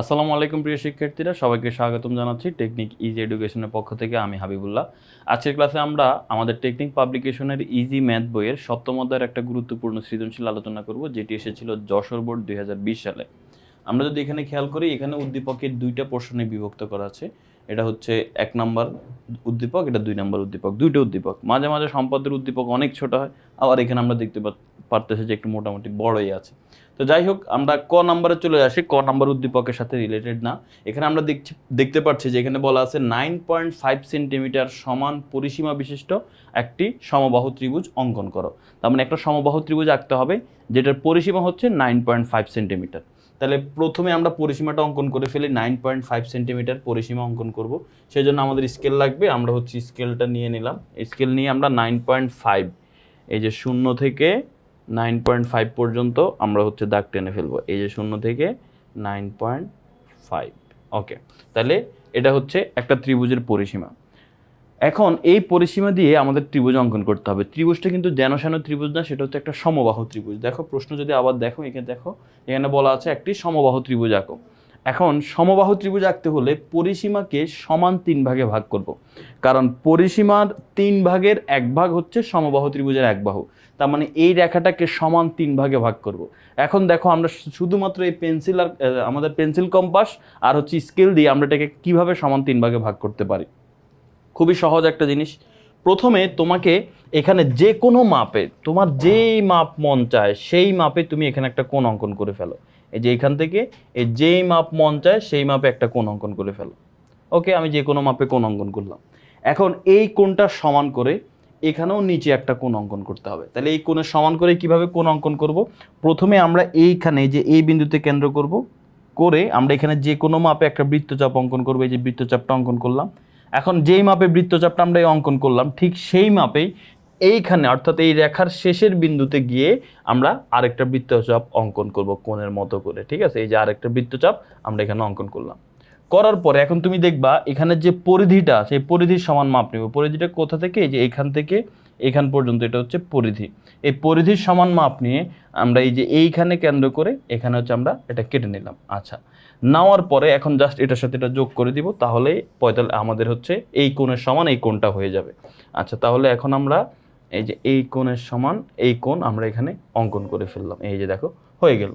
আসসালামু আলাইকুম প্রিয় শিক্ষার্থীরা, সবাইকে স্বাগতম জানাচ্ছি টেকনিক ইজি এডুকেশনের পক্ষ থেকে আমি হাবিবুল্লাহ। আজকের ক্লাসে আমরা আমাদের টেকনিক পাবলিকেশনের ইজি ম্যাথ বইয়ের সপ্তম অধ্যায়ের একটা গুরুত্বপূর্ণ সৃজনশীল আলোচনা করব, যেটি এসেছিল যশোর বোর্ড দুই হাজার বিশ সালে। আমরা যদি এখানে খেয়াল করি, এখানে উদ্দীপকের দুইটা পোর্শনে বিভক্ত করা আছে। এটা হচ্ছে এক নম্বর উদ্দীপক, এটা দুই নম্বর উদ্দীপক, দুইটা উদ্দীপক। মাঝে মাঝে সম্পদের উদ্দীপক অনেক ছোট হয়, আবার এখানে আমরা দেখতে পারতেছি যে একটু মোটামুটি বড়ই আছে। তো যাই হোক, আমরা ক নাম্বারে চলে আসি। ক নাম্বার উদ্দীপকের সাথে রিলেটেড না। এখানে আমরা দেখছি, দেখতে পাচ্ছি যে এখানে বলা আছে নাইন পয়েন্ট ফাইভ সেন্টিমিটার সমান পরিসীমা বিশিষ্ট একটি সমবাহু ত্রিভুজ অঙ্কন করো। তার মানে একটা সমবাহু ত্রিভুজ আঁকতে হবে, যেটার পরিসীমা হচ্ছে নাইন পয়েন্ট ফাইভ সেন্টিমিটার তাহলে প্রথমে আমরা পরিসীমাটা অঙ্কন করে ফেলি নাইন পয়েন্ট ফাইভ সেন্টিমিটার পরিসীমা অঙ্কন করব। সেই জন্য আমাদের স্কেল লাগবে, আমরা হচ্ছে স্কেলটা নিয়ে নিলাম। স্কেল নিয়ে আমরা নাইন পয়েন্ট ফাইভ এই যে শূন্য থেকে নাইন পয়েন্ট ফাইভ পর্যন্ত আমরা হচ্ছে দাগ টেনে ফেলব। এই যে শূন্য থেকে নাইন পয়েন্ট ফাইভ। ওকে, তাহলে এটা হচ্ছে একটা ত্রিভুজের পরিসীমা। এখন এই পরিসীমা দিয়ে আমাদের ত্রিভুজ অঙ্কন করতে হবে। ত্রিভুজটা কিন্তু যেন সেন ত্রিভুজ না, সেটা হচ্ছে একটা সমবাহ ত্রিভুজ। দেখো প্রশ্ন যদি আবার দেখো, এখানে দেখো, এখানে বলা আছে একটি সমবাহ ত্রিভুজ আঁকো এখন সমবাহু ত্রিভুজ আঁকতে হলে পরিসীমাকে সমান তিন ভাগে ভাগ করব। কারণ পরিসীমার তিন ভাগের এক ভাগ হচ্ছে সমবাহু ত্রিভুজের এক বাহু। তার মানে এই রেখাটাকে সমান তিন ভাগে ভাগ করব। এখন দেখো আমরা শুধুমাত্র এই পেন্সিল আর আমাদের পেন্সিল কম্পাস আর হচ্ছে স্কেল দিয়ে আমরা এটাকে কীভাবে সমান তিন ভাগে ভাগ করতে পারি। খুবই সহজ একটা জিনিস। প্রথমে তোমাকে এখানে যে কোনো মাপে তোমার যেই মাপ মন চায় সেই মাপে তুমি এখানে একটা কোণ অঙ্কন করে ফেলো। এই যে এখান থেকে, এই যেই মাপ মন চায়, সেই মাপে একটা কোণ অঙ্কন করে ফেলো। ওকে, আমি যে কোনো মাপে কোণ অঙ্কন করলাম। এখন এই কোণটা সমান করে এখানেও নিচে একটা কোণ অঙ্কন করতে হবে। তাহলে এই কোণের সমান করে কীভাবে কোণ অঙ্কন করব? প্রথমে আমরা এইখানে যে এই বিন্দুতে কেন্দ্র করব, করে আমরা এখানে যে কোনো মাপে একটা বৃত্তচাপ অঙ্কন করব, এই যে বৃত্তচাপটা অঙ্কন করলাম। এখন যেই মাপে বৃত্তচাপটা আমরা অঙ্কন করলাম, ঠিক সেই মাপেই এইখানে, অর্থাৎ এই রেখার শেষের বিন্দুতে গিয়ে আমরা আরেকটা বৃত্তচাপ অঙ্কন করব কোণের মতো করে, ঠিক আছে? এই যে আরেকটা বৃত্তচাপ আমরা এখানে অঙ্কন করলাম। করার পরে এখন তুমি দেখবা, এখানে যে পরিধিটা সেই পরিধির সমান মাপ নেব। পরিধিটা কোথা থেকে? এই যে এখান থেকে, এখান পর্যন্ত, এটা হচ্ছে পরিধি। এই পরিধির সমান মাপ নিয়ে আমরা এই যে এইখানে কেন্দ্র করে এখানে হচ্ছে আমরা এটা কেটে নিলাম। আচ্ছা নেওয়ার পরে এখন জাস্ট এটার সাথে এটা যোগ করে দিব, তাহলে পঁয়তাল্লিশ, আমাদের হচ্ছে এই কোণের সমান এই কোণটা হয়ে যাবে। আচ্ছা তাহলে এখন আমরা এই যে এই কোণের সমান, এই কোণ আমরা এখানে অঙ্কন করে ফেললাম। এই যে দেখো, হয়ে গেল।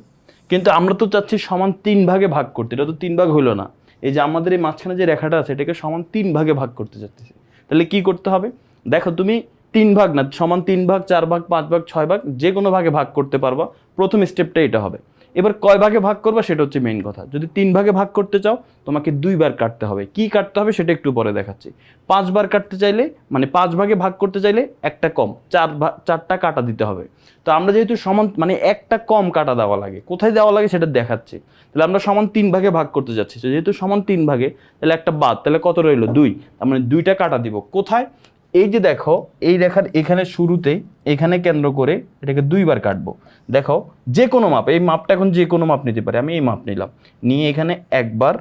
কিন্তু আমরা তো চাচ্ছি সমান তিন ভাগে ভাগ করতে, এটা তো তিন ভাগ হলো না। এই যে আমাদের এই মাঝখানে যে রেখাটা আছে, এটাকে সমান তিন ভাগে ভাগ করতে চাচ্ছি। তাহলে কি করতে হবে? দেখো, তুমি তিন ভাগ না, সমান তিন ভাগ, চার ভাগ, পাঁচ ভাগ, ছয় ভাগ, যে কোনো ভাগে ভাগ করতে পারবা। প্রথম স্টেপটা এটা হবে। এবার কয় ভাগে ভাগ করবা সেটা হচ্ছে মেইন কথা। যদি তিন ভাগে ভাগ করতে চাও, তোমাকে দুইবার কাটতে হবে। কি কাটতে হবে সেটা একটু পরে দেখাচ্ছি। পাঁচবার কাটতে চাইলে মানে পাঁচ ভাগে ভাগ করতে চাইলে একটা কম, চার চারটা কাটা দিতে হবে। তো আমরা যেহেতু সমান মানে একটা কম কাটা দেওয়া লাগে, কোথায় দেওয়া লাগে সেটা দেখাচ্ছি। তাহলে আমরা সমান তিন ভাগে ভাগ করতে যাচ্ছি। যেহেতু সমান তিন ভাগে, তাহলে একটা বাদ, তাহলে কত রইল? দুই। তার মানে দুইটা কাটা দিব। কোথায়? এই যে দেখো, এই রেখার এখানে শুরুতে এখানে কেন্দ্র করে এটাকে দুইবার কাটবো। দেখো, যে কোনো মাপ, এই মাপটা এখন যে কোনো মাপ নিতে পারে, আমি এই মাপ নিলাম। নিয়ে এখানে একবার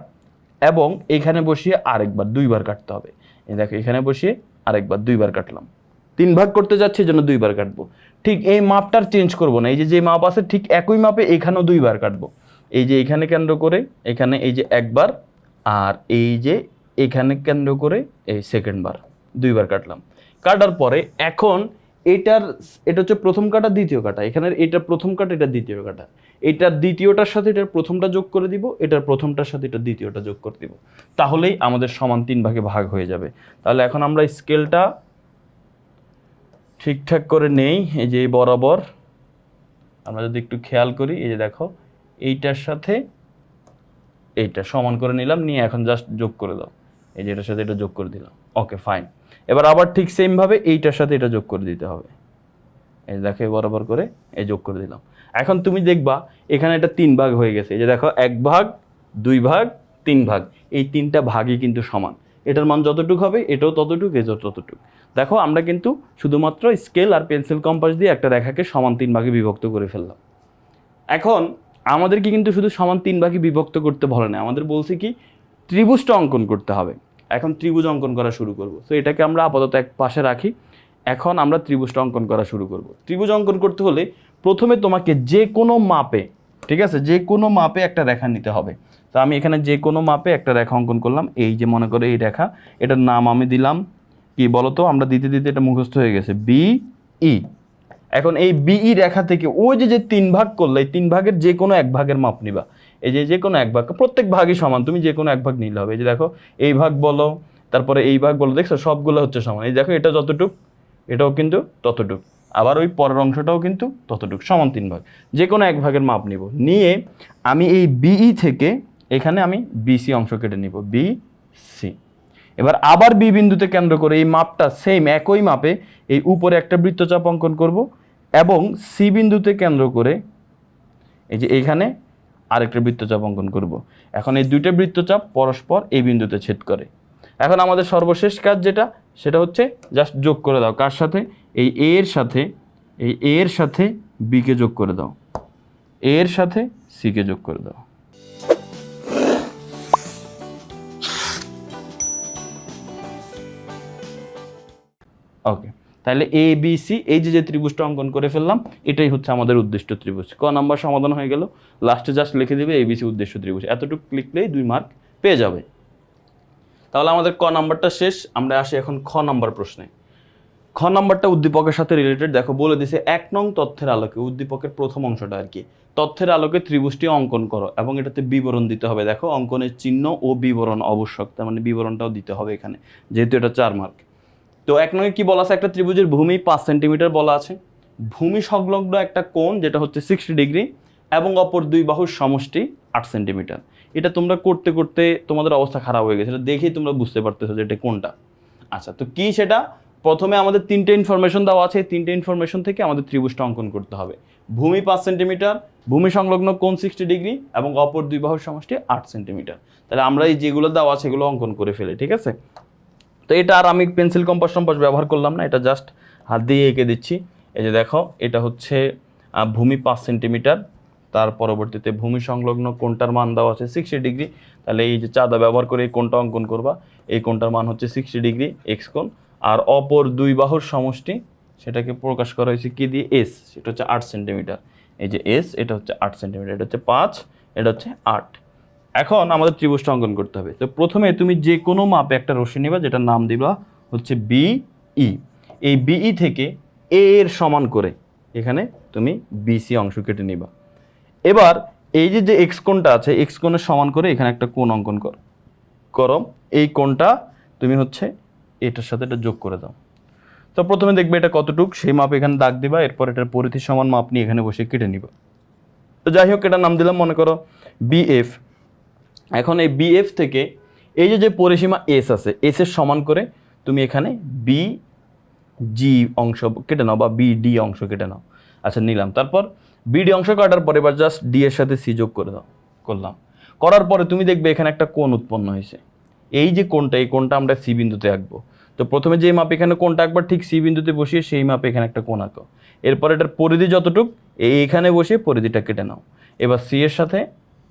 এবং এখানে বসিয়ে আরেকবার দুইবার কাটতে হবে। এই দেখো, এখানে বসিয়ে আরেকবার দুইবার কাটলাম। তিন ভাগ করতে যাচ্ছে জন্য দুইবার কাটবো। ঠিক এই মাপটার চেঞ্জ করব না, এই যে যে মাপ আছে, ঠিক একই মাপে এখানেও দুইবার কাটবো। এই যে, এখানে কেন্দ্র করে, এখানে এই যে একবার, আর এই যে, এখানে কেন্দ্র করে এই সেকেন্ড বার। দুইবার কাটলাম। কাটার পরে এখন এটার, এটা হচ্ছে প্রথম কাটা, দ্বিতীয় কাটা। এখানে এটা প্রথম কাটা, এটা দ্বিতীয় কাটা। এটার দ্বিতীয়টার সাথে এটার প্রথমটা যোগ করে দিব, এটার প্রথমটার সাথে এটা দ্বিতীয়টা যোগ করে দিব। তাহলেই আমাদের সমান তিন ভাগে ভাগ হয়ে যাবে। তাহলে এখন আমরা স্কেলটা ঠিকঠাক করে নেই, এই যে বরাবর। আমরা যদি একটু খেয়াল করি, এই যে দেখো, এইটার সাথে এইটা সমান করে নিলাম, নিয়ে এখন জাস্ট যোগ করে দাও। এই যে এটার সাথে এটা যোগ করে দিলাম। ওকে ফাইন এবার আবার ঠিক সেমভাবে এইটার সাথে এটা যোগ করে দিতে হবে। এই দেখো বরাবর করে এই যোগ করে দিলাম। এখন তুমি দেখবা, এখানে এটা তিন ভাগ হয়ে গেছে। যে দেখো, এক ভাগ, দুই ভাগ, তিন ভাগ। এই তিনটা ভাগই কিন্তু সমান। এটার মান যতটুকু হবে, এটাও ততটুকু এটাও ততটুকু। দেখো, আমরা কিন্তু শুধুমাত্র স্কেল আর পেন্সিল কম্পাস দিয়ে একটা রেখাকে সমান তিন ভাগে বিভক্ত করে ফেললাম। এখন, আমাদেরকে কিন্তু শুধু সমান তিন ভাগে বিভক্ত করতে বলে না। আমাদের বলছে কি, ত্রিভুজটা অঙ্কন করতে হবে। এখন ত্রিভুজ অঙ্কন করা শুরু করব। তো এটাকে আমরা আপাতত এক পাশে রাখি। এখন আমরা ত্রিভুজটা অঙ্কন করা শুরু করব। ত্রিভুজ অঙ্কন করতে হলে প্রথমে তোমাকে যে কোনো মাপে, ঠিক আছে? যে কোনো মাপে একটা রেখা নিতে হবে। তো আমি এখানে যে কোনো মাপে একটা রেখা অঙ্কন করলাম। এই যে মনে করো এই রেখা, এটার নাম আমি দিলাম। কি বলতো? আমরা দিতে দিতে এটা মুখস্থ হয়ে গেছে। বি ই এখন এই বিই রেখা থেকে ওই যে যে তিন ভাগ করলে তিন ভাগের যে কোনো এক ভাগের মাপ নিবা। এই যে যে কোনো এক ভাগ, প্রত্যেক ভাগই সমান, তুমি যে কোনো এক ভাগ নিলে হবে। এই যে দেখো, এই ভাগ বলো, তারপরে এই ভাগ বলো, দেখছ সবগুলো হচ্ছে সমান। এই দেখো, এটা যতটুক, এটাও কিন্তু ততটুক। আবার ওই পরের অংশটাও কিন্তু ততটুক, সমান তিন ভাগ। যে কোনো এক ভাগের মাপ নিব। নিয়ে আমি এই বিই থেকে এখানে আমি বিসি অংশ কেটে নিব বি সি এবার আবার বি বিন্দুতে কেন্দ্র করে এই মাপটা সেম একই মাপে এই উপরে একটা বৃত্তচাপ অঙ্কন করব এবং সি বিন্দুতে কেন্দ্র করে এই যে এইখানে আরেকটা বৃত্তচাপ অঙ্কন করব। এখন এই দুইটা বৃত্তচাপ পরস্পর এই বিন্দুতে ছেদ করে। এখন আমাদের সর্বশেষ কাজ যেটা, সেটা হচ্ছে জাস্ট যোগ করে দাও। কার সাথে? এই এ এর সাথে, এই এ এর সাথে বিকে যোগ করে দাও। এ এর সাথে সিকে যোগ করে দাও। ওকে তাহলে এ বি সি এই যে যে ত্রিভুজটা অঙ্কন করে ফেললাম, এটাই হচ্ছে আমাদের উদ্দিষ্ট ত্রিভুজ। ক নাম্বার সমাধান হয়ে গেল। লাস্টে জাস্ট লিখে দেবে এবিসি উদ্দেশ্য ত্রিভুজ। এতটুকু লিখলেই দুই মার্ক পেয়ে যাবে। তাহলে আমাদের ক নাম্বারটা শেষ। আমরা আসি এখন খ নাম্বার প্রশ্নে। খ নাম্বারটা উদ্দীপকের সাথে রিলেটেড দেখো, বলে দিছে এক নং তথ্যের আলোকে, উদ্দীপকের প্রথম অংশটা আর কি। তথ্যের আলোকে ত্রিভুজটি অঙ্কন করো এবং এটাতে বিবরণ দিতে হবে। দেখো, অঙ্কনের চিহ্ন ও বিবরণ আবশ্যক তার মানে বিবরণটাও দিতে হবে এখানে, যেহেতু এটা চার মার্ক তো এক নঙ্গে কি বলা আছে? একটা ত্রিভুজের ভূমি পাঁচ সেন্টিমিটার বলা আছে। ভূমি সংলগ্ন একটা কোণ, যেটা হচ্ছে সিক্সটি ডিগ্রি এবং অপর দুই বাহুর সমষ্টি আট সেন্টিমিটার। এটা তোমরা করতে করতে তোমাদের অবস্থা খারাপ হয়ে গেছে। এটা দেখেই তোমরা বুঝতে পারতেছো যে এটা কোনটা আচ্ছা তো কী সেটা? প্রথমে আমাদের তিনটে ইনফরমেশন দেওয়া আছে। এই তিনটে ইনফরমেশন থেকে আমাদের ত্রিভুজটা অঙ্কন করতে হবে। ভূমি পাঁচ সেন্টিমিটার, ভূমি সংলগ্ন কোণ সিক্সটি ডিগ্রি এবং অপর দুই বাহুর সমষ্টি আট সেন্টিমিটার। তাহলে আমরা এই যেগুলো দেওয়া আছে, এগুলো অঙ্কন করে ফেলি, ঠিক আছে? তো এটা আর আমি পেন্সিল কম্পাস টম্পাস ব্যবহার করলাম না, এটা জাস্ট হাত দিয়ে এঁকে দিচ্ছি। এই যে দেখো, এটা হচ্ছে ভূমি পাঁচ সেন্টিমিটার তার পরবর্তীতে ভূমি সংলগ্ন কোনটার মান দেওয়া আছে সিক্সটি ডিগ্রি তাহলে এই যে চাঁদা ব্যবহার করে এই কোনটা অঙ্কন করবা, এই কোনটার মান হচ্ছে সিক্সটি ডিগ্রি এক্স কোণ, আর অপর দুই বাহুর সমষ্টি সেটাকে প্রকাশ করা হয়েছে কি দিয়ে? এস সেটা হচ্ছে আট সেন্টিমিটার এই যে এস এটা হচ্ছে আট সেন্টিমিটার এটা হচ্ছে পাঁচ, এটা হচ্ছে আট। এখন আমাদের ত্রিভুজটা অঙ্কন করতে হবে। তো প্রথমে তুমি যে কোনো মাপে একটা রশ্মি নিবা, যেটার নাম দিবা হচ্ছে বিই এই বিই থেকে এ এর সমান করে এখানে তুমি বিসি অংশ কেটে নিবা। এবার এই যে যে এক্স কোণটা আছে এক্স কোণের সমান করে এখানে একটা কোণ অঙ্কন কর, করো। এই কোণটা তুমি হচ্ছে এটার সাথে এটা যোগ করে দাও। তো প্রথমে দেখবে এটা কতটুক, সেই মাপ এখানে দাগ দিবা, এরপর এটার পরিধি সমান মাপ নিয়ে এখানে বসে কেটে নিবা। তো যাই হোক, এটার নাম দিলাম, মনে করো বিএফ এখন এই বিএফ থেকে এই যে যে পরিসীমা এস আছে এস এর সমান করে তুমি এখানে বি জি অংশ কেটে নাও বা বিডি অংশ কেটে নাও। আচ্ছা নিলাম। তারপর বিডি অংশ কাটার পরে এবার জাস্ট ডি এর সাথে সি যোগ করে দাও, করলাম। করার পরে তুমি দেখবে এখানে একটা কোণ উৎপন্ন হয়েছে। এই যে কোণটা, এই কোণটা আমরা সি বিন্দুতে আঁকবো। তো প্রথমে যে মাপ এখানে কোণটা একবার ঠিক সি বিন্দুতে বসিয়ে সেই মাপে এখানে একটা কোণ আঁকো। এরপর এটার পরিধি যতটুক এই এখানে বসিয়ে পরিধিটা কেটে নাও। এবার সি এর সাথে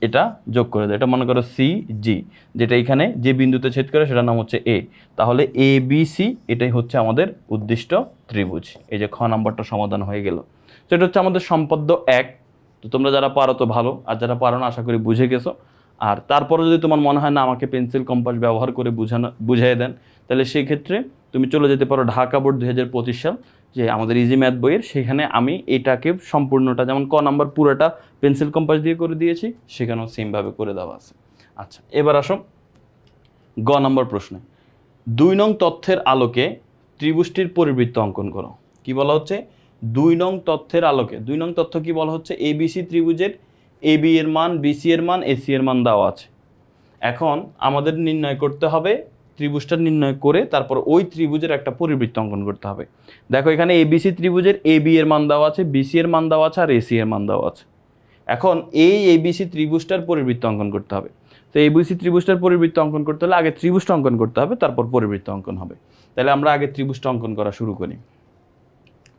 এটা যোগ করে দেয়। এটা মনে করো সি জি যেটা এখানে যে বিন্দুতে ছেদ করে সেটার নাম হচ্ছে এ তাহলে এ বি সি এটাই হচ্ছে আমাদের উদ্দিষ্ট ত্রিভুজ। এই যে খ নাম্বারটা সমাধান হয়ে গেল। তো এটা হচ্ছে আমাদের সম্পদ্য এক। তো তোমরা যারা পারো তো ভালো, আর যারা পারো না, আশা করি বুঝে গেছো। আর তারপরে যদি তোমার মনে হয় না, আমাকে পেন্সিল, কম্পাস ব্যবহার করে বুঝানো বুঝিয়ে দেন, তাহলে সেই ক্ষেত্রে তুমি চলে যেতে পারো ঢাকা বোর্ড দু হাজার পঁচিশ সাল। যে আমাদের ইজি ম্যাথ বইয়ের, সেখানে আমি এটাকে সম্পূর্ণটা যেমন ক নাম্বার পুরোটা পেন্সিল কম্পাস দিয়ে করে দিয়েছি, সেখানেও সেমভাবে করে দেওয়া আছে। আচ্ছা এবার আসো গ নম্বর প্রশ্নে। দুই নং তথ্যের আলোকে ত্রিভুজটির পরিবৃত্ত অঙ্কন করো। কি বলা হচ্ছে? দুই নং তথ্যের আলোকে। দুই নং তথ্য কি বলা হচ্ছে? এ এবিসি ত্রিভুজের। এ বি এর মান বিসি এর মান এসি এর মান দেওয়া আছে। এখন আমাদের নির্ণয় করতে হবে ত্রিভুজটা নির্ণয় করে তারপর ওই ত্রিভুজের একটা পরিবৃত্ত অঙ্কন করতে হবে। দেখো, এখানে এবিসি ত্রিভুজের এ বি এর মান দেওয়া আছে বিসি এর মান দেওয়া আছে, আর এসি এর মান দেওয়া আছে। এখন এই এবিসি ত্রিভুজটার পরিবৃত্ত অঙ্কন করতে হবে। তো এবিসি ত্রিভুজটার পরিবৃত্ত অঙ্কন করতে হলে আগে ত্রিভুজটা অঙ্কন করতে হবে, তারপর পরিবৃত্ত অঙ্কন হবে। তাহলে আমরা আগে ত্রিভুজটা অঙ্কন করা শুরু করি।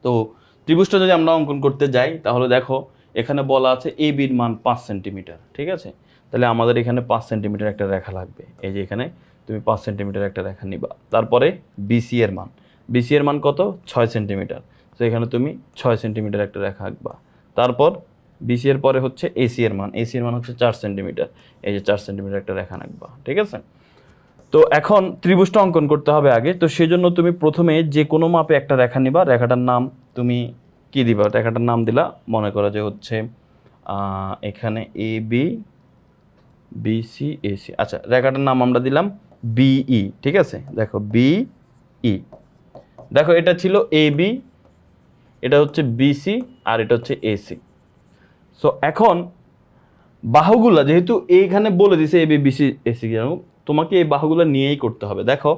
তো ত্রিভুজটা যদি আমরা অঙ্কন করতে যাই, তাহলে দেখো, এখানে বলা আছে এ বির মান পাঁচ সেন্টিমিটার, ঠিক আছে? তাহলে আমাদের এখানে পাঁচ সেন্টিমিটার একটা রেখা লাগবে। এই যে এখানে তুমি পাঁচ সেন্টিমিটার একটা রেখা নিবা। তারপরে বিসি এর মান। বিসি এর মান কত? ছয় সেন্টিমিটার। তো এখানে তুমি ছয় সেন্টিমিটার একটা রেখা আঁকবা। তারপর বিসি এর পরে হচ্ছে এসি এর মান। এসি এর মান হচ্ছে চার সেন্টিমিটার। এই যে চার সেন্টিমিটার একটা রেখা আঁকবা। ঠিক আছে? তো এখন ত্রিভুজটা অঙ্কন করতে হবে আগে। তো সেই জন্য তুমি প্রথমে যে কোনো মাপে একটা রেখা নিবা। রেখাটার নাম তুমি কি দিবা? রেখাটার নাম দিলা। মনে করো যে হচ্ছে এখানে এ বি বিসি এসি আচ্ছা রেখাটার নাম আমরা দিলাম বিই, ঠিক আছে? দেখো, বিই। দেখো, এটা ছিল এ বি এটা হচ্ছে বিসি আর এটা হচ্ছে এসি। সো এখন বাহুগুলা, যেহেতু এইখানে বলে দিছে এ বি বিসি, এসি তোমাকে এই বাহুগুলো নিয়েই করতে হবে। দেখো,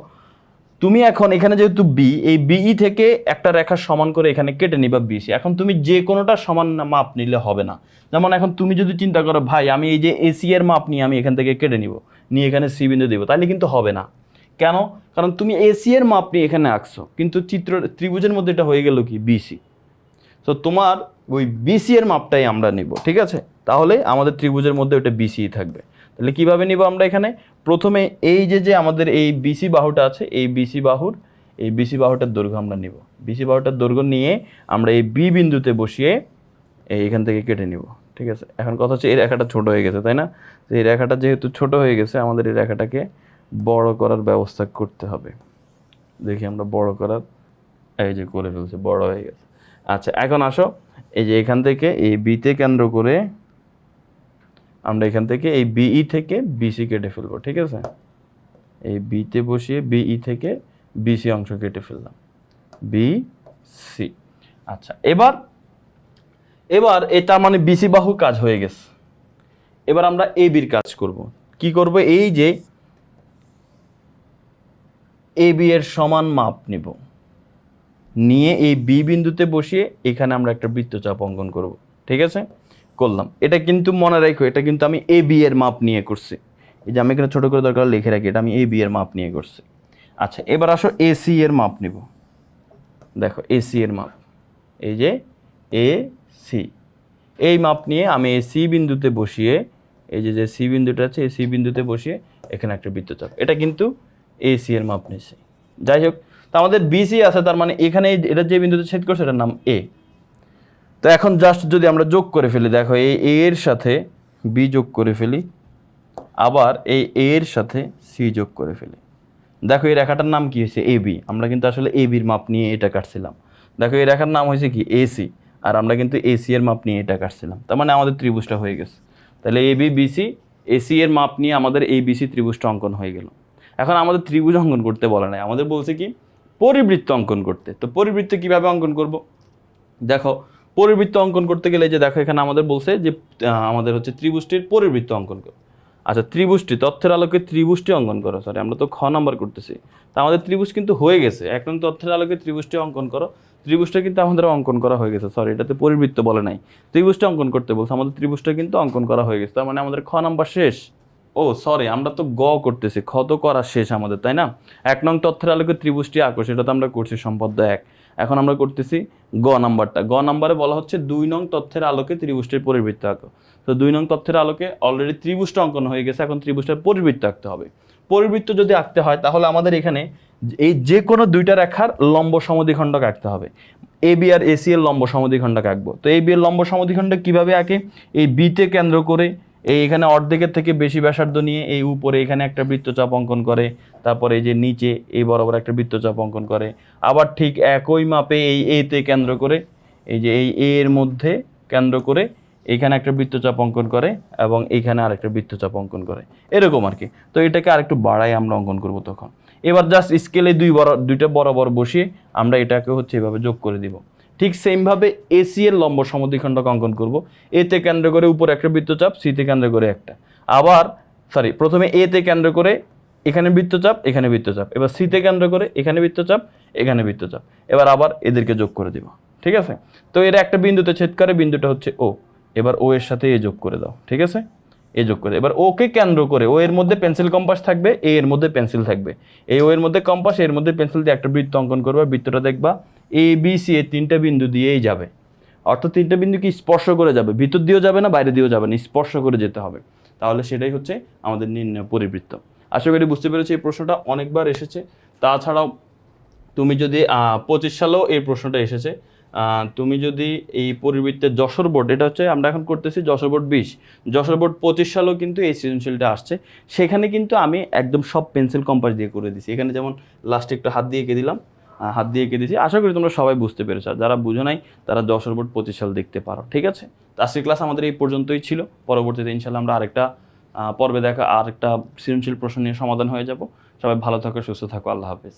তুমি এখন এখানে যেহেতু বি, এই বিই থেকে একটা রেখা সমান করে এখানে কেটে নিবা বিসি। এখন তুমি যে কোনোটা সমান মাপ নিলে হবে না। যেমন এখন তুমি যদি চিন্তা করো, ভাই, আমি এই যে এসি এর মাপ নিয়ে আমি এখান থেকে কেটে নিব। নিয়ে এখানে সি বিন্দু দেবো। তাহলে কিন্তু হবে না। কেন? কারণ তুমি এসি এর মাপ নিয়ে এখানে আঁকছো। কিন্তু চিত্র ত্রিভুজের মধ্যে এটা হয়ে গেল কি? বিসি তো তোমার ওই বিসি এর মাপটাই আমরা নিব, ঠিক আছে? তাহলে আমাদের ত্রিভুজের মধ্যে ওটা বিসি থাকবে। তাহলে কীভাবে নিব আমরা এখানে? প্রথমে এই যে যে আমাদের এই বিসি বাহুটা আছে, এই বিসি বাহুর, এই বিসি বাহুটার দৈর্ঘ্য আমরা নিব। বিসি বাহুটার দৈর্ঘ্য নিয়ে আমরা এই বি বিন্দুতে বসিয়ে এই এখান থেকে কেটে নিব। ঠিক আছে? এখন কথা হচ্ছে এই রেখাটা ছোট হয়ে গেছে, তাই না? এই রেখাটা যেহেতু ছোট হয়ে গেছে, আমাদের এই রেখাটাকে বড় করার ব্যবস্থা করতে হবে। দেখি আমরা বড় করার, এই যে করে ফেলছে, বড় হয়ে গেছে। আচ্ছা এখন আসো, এই যে এখান থেকে এই বিতে কেন্দ্র করে আমরা এখান থেকে এই বিই থেকে বিসি কেটে ফেলব, ঠিক আছে? এই বিতে বসিয়ে বিই থেকে বিসি অংশ কেটে ফেললাম। বি সি আচ্ছা এবার এবার এটা মানে বিসি বাহু কাজ হয়ে গেছে। এবার আমরা এ বির কাজ করব। কি করব? এই যে এ বি এর সমান মাপ নিব। নিয়ে এই বি বিন্দুতে বসিয়ে এখানে আমরা একটা বৃত্তচাপ অঙ্কন করব। ঠিক আছে? করলাম। এটা কিন্তু মনে রাখো, এটা কিন্তু আমি এ বি এর মাপ নিয়ে করছি। এই যে আমি এখানে ছোটো করে দরকার লিখে রাখি, এটা আমি এ বি এর মাপ নিয়ে করছি। আচ্ছা এবার আসো এসি এর মাপ নিব। দেখো এসি এর মাপ। এই যে এ সি এই মাপ নিয়ে আমি এই সি বিন্দুতে বসিয়ে, এই যে যে সি বিন্দুটা আছে, এই সি বিন্দুতে বসিয়ে এখানে একটা বৃত্তচাপ এটা কিন্তু এ সি এর মাপ নিচ্ছে যাই হোক, তো আমাদের বিসি আছে, তার মানে এখানে এটা যে বিন্দুতে ছেদ করছে, এটার নাম এ তো এখন জাস্ট যদি আমরা যোগ করে ফেলি, দেখো, এই এ এর সাথে বি যোগ করে ফেলি, আবার এই এ এর সাথে সি যোগ করে ফেলি। দেখো, এই রেখাটার নাম কি হয়েছে? এ বি আমরা কিন্তু আসলে এ বির মাপ নিয়ে এটা কাটছিলাম। দেখো, এই রেখার নাম হয়েছে কি? এসি আর আমরা কিন্তু এসি এর মাপ নিয়ে এটা কাটছিলাম। তার মানে আমাদের ত্রিভুজটা হয়ে গেছে। তাহলে এ বি বিসি এসি এর মাপ নিয়ে আমাদের এই বিসি ত্রিভুজটা অঙ্কন হয়ে গেল। এখন আমাদের ত্রিভুজ অঙ্কন করতে বলা নাই। আমাদের বলছে কি, পরিবৃত্ত অঙ্কন করতে। তো পরিবৃত্ত কীভাবে অঙ্কন করব? দেখো, পরিবৃত্ত অঙ্কন করতে গেলে যে দেখো, এখানে আমাদের বলছে যে আমাদের হচ্ছে ত্রিভুজটির পরিবৃত্ত অঙ্কন করো আচ্ছা ত্রিভুজটি, তথ্যের আলোকে ত্রিভুজটি অঙ্কন করো সরি আমরা তো খ নাম্বার করতেছি। তা আমাদের ত্রিভুজ কিন্তু হয়ে গেছে। এখন তথ্যের আলোকে ত্রিভুজটি অঙ্কন করো। ত্রিভুজটা কিন্তু আমাদের অঙ্কন করা হয়ে গেছে সরি এটাতে পরিবৃত্ত বলে নাই। ত্রিভুজটা অঙ্কন করতে বলছে, আমাদের ত্রিভুজটা কিন্তু অঙ্কন করা হয়ে গেছে, তার মানে আমাদের খ নাম্বার শেষ। ও সরি আমরা তো গ করতেছি, খ তো করা শেষ আমাদের, তাই না? এক নং তথ্যের আলোকে ত্রিভুজটি আঁকো সেটা তো আমরা করছি সম্পদ এক। এখন আমরা করতেছি গ নাম্বারটা। গ নাম্বারে বলা হচ্ছে দুই নং তথ্যের আলোকে ত্রিভুজটির পরিবৃত্ত আঁকো। তো দুই নং তথ্যের আলোকে অলরেডি ত্রিভুজটা অঙ্কন হয়ে গেছে, এখন ত্রিভুজটার পরিবৃত্ত আঁকতে হবে। পরিবৃত্ত যদি আঁকতে হয়, তাহলে আমাদের এখানে এই যে কোনো দুইটা রেখার লম্ব সমদ্বিখণ্ডক আঁকতে হবে। এ বি আর এসি এর লম্ব সমদ্বিখণ্ডক আঁকবো। তো এ বি এর লম্ব সমদ্বিখণ্ডক কীভাবে আঁকে? এই বিতে কেন্দ্র করে, এই এখানে অর্ধেকের থেকে বেশি ব্যাসার্ধ নিয়ে এই উপরে এখানে একটা বৃত্তচাপ অঙ্কন করে, তারপরে এই যে নিচে এই বরাবর একটা বৃত্তচাপ অঙ্কন করে। আবার ঠিক একই মাপে এই এতে কেন্দ্র করে, এই যে এই এর মধ্যে কেন্দ্র করে এইখানে একটা বৃত্তচাপ অঙ্কন করে এবং এইখানে আরেকটা বৃত্তচাপ অঙ্কন করে। এরকম আর কি। তো এটাকে আরেকটু বাড়াই আমরা অঙ্কন করব তখন। এবার জাস্ট স্কেলে দুই বড়, দুইটা বরাবর বসিয়ে আমরা এটাকে হচ্ছে এভাবে যোগ করে দিব। ঠিক সেমভাবে এসি এর লম্ব সমদ্বিখণ্ডক অঙ্কন করব। এতে কেন্দ্র করে উপরে একটা বৃত্তচাপ সিতে কেন্দ্র করে একটা। আবার সরি প্রথমে এতে কেন্দ্র করে এখানে বৃত্তচাপ এখানে বৃত্তচাপ। এবার সিতে কেন্দ্র করে এখানে বৃত্তচাপ এখানে বৃত্তচাপ। এবার আবার এদেরকে যোগ করে দিব। ঠিক আছে? তো এর একটা বিন্দুতে ছেদ করে, বিন্দুটা হচ্ছে ও এবার ও এর সাথে এ যোগ করে দাও, ঠিক আছে? এ যোগ করে এবার ওকে কেন্দ্র করে? ও এর মধ্যে পেন্সিল কম্পাস থাকবে, এ এর মধ্যে পেন্সিল থাকবে। এই ও এর মধ্যে কম্পাস এর মধ্যে পেন্সিল দিয়ে একটা বৃত্ত অঙ্কন করবে বৃত্তটা দেখবা এ, বি, সি এই তিনটা বিন্দু দিয়েই যাবে। অর্থাৎ তিনটা বিন্দু কি স্পর্শ করে যাবে? ভিতর দিয়েও যাবে না, বাইরে দিয়েও যাবে না, স্পর্শ করে যেতে হবে। তাহলে সেটাই হচ্ছে আমাদের নির্ণয় পরিবৃত্ত। আশা করি বুঝতে পেরেছি এই প্রশ্নটা, অনেকবার এসেছে। তাছাড়াও তুমি যদি পঁচিশ সালেও এই প্রশ্নটা এসেছে তুমি যদি এই পরিবৃত্তের যশোর বোর্ড এটা হচ্ছে আমরা এখন করতেছি যশোর বোর্ড বিশ। যশোর বোর্ড পঁচিশ সালেও কিন্তু এই সৃজনশীলটা আসছে। সেখানে কিন্তু আমি একদম সব পেন্সিল কম্পাস দিয়ে করে দিছি। এখানে যেমন লাস্টে একটু হাত দিয়ে এঁকে দিলাম হাত দিয়ে এঁকে দিয়েছি আশা করি তোমরা সবাই বুঝতে পেরেছ। যারা বুঝো নাই, তারা যশোর বোর্ড পঁচিশ সাল দেখতে পারো, ঠিক আছে? তো আজকের ক্লাস আমাদের এই পর্যন্তই ছিল। পরবর্তীতে ইনশাল্লাহ আমরা আরেকটা পর্বে দেখা, আরেকটা সৃজনশীল প্রশ্ন নিয়ে সমাধান হয়ে যাব। সবাই ভালো থাকো, সুস্থ থাকো। আল্লাহ হাফেজ।